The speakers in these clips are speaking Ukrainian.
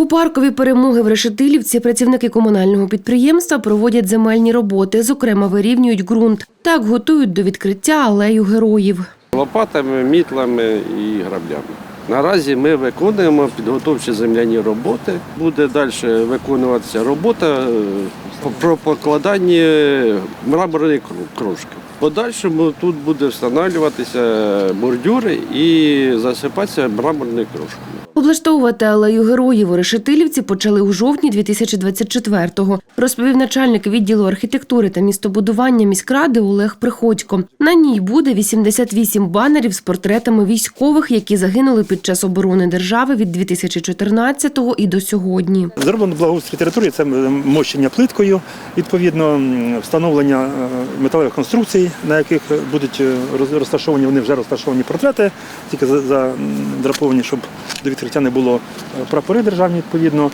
У паркові перемоги в Решетилівці працівники комунального підприємства проводять земельні роботи, зокрема вирівнюють ґрунт. Так готують до відкриття алею героїв. лопатами, мітлами і граблями. Наразі ми виконуємо підготовчі земляні роботи. Буде далі виконуватися робота е, про покладання мраморної кру- крошки. В Подальшому тут буде встановлюватися бордюри і засипатися мраморною крошкою. Облаштовувати алею героїв у Решетилівці почали у жовтні 2024-го, розповів начальник відділу архітектури та містобудування міськради Олег Приходько. На ній буде 88 банерів з портретами військових, які загинули під час оборони держави від 2014-го і до сьогодні. Зроблено благоустрій території, це мощення плиткою, відповідно, встановлення е, металевих конструкцій, на яких будуть е, розташовані, вони вже розташовані портрети, тільки задраповані, щоб до відкриття не було е, прапори державні, відповідно.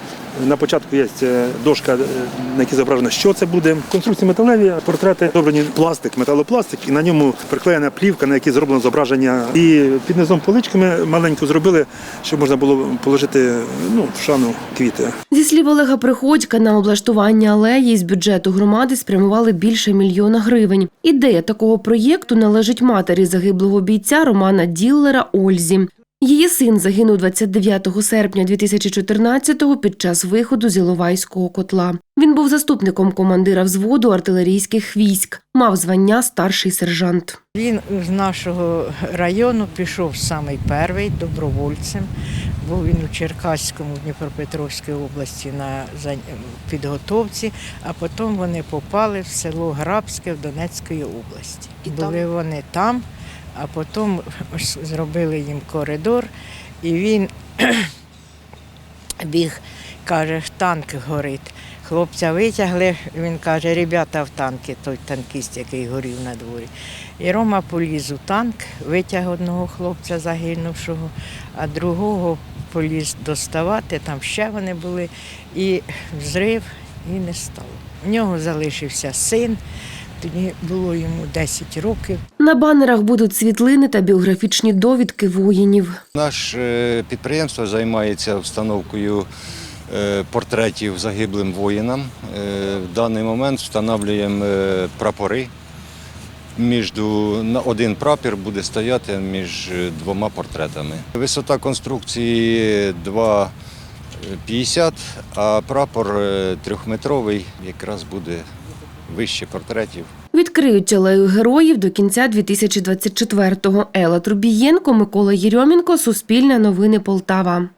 На початку є е, дошка, на якій зображено, що це буде. Конструкції металеві, портрети зроблені пластик, металопластик, і на ньому приклеєна плівка, на якій зроблено зображення. І під низом поличками маленьку зробили, щоб можна було положити ну, в шану квіти. Слів Олега Приходька, на облаштування алеї з бюджету громади спрямували більше мільйона гривень. Ідея такого проєкту належить матері загиблого бійця Романа Діллера Ользі. Її син загинув 29 серпня 2014-го під час виходу з Іловайського котла. Він був заступником командира взводу артилерійських військ, мав звання старший сержант. Він з нашого району пішов самий перший добровольцем. Був він у Черкаському, в Дніпропетровській області на підготовці, а потім вони попали в село Грабське в Донецької області. І Були вони там, а потім зробили їм коридор, і він біг, каже, танк горить. Хлопця витягли, він каже, ребята в танки, той танкіст, який горів на дворі. І Рома поліз у танк, витяг одного хлопця загинувшого, а другого поліз доставати, там ще вони були, і взрив, і не стало. У нього залишився син, тоді було йому 10 років. На банерах будуть світлини та біографічні довідки воїнів. Наше підприємство займається встановкою е, портретів загиблим воїнам. Е, В даний момент встановлюємо е, прапори. Між один прапір буде стояти між двома портретами. Висота конструкції 2,50, а прапор е, трьохметровий якраз буде вище портретів. Відкриють алею героїв до кінця 2024-го. Ела Трубієнко, Микола Єрьомінко, Суспільне новини Полтава.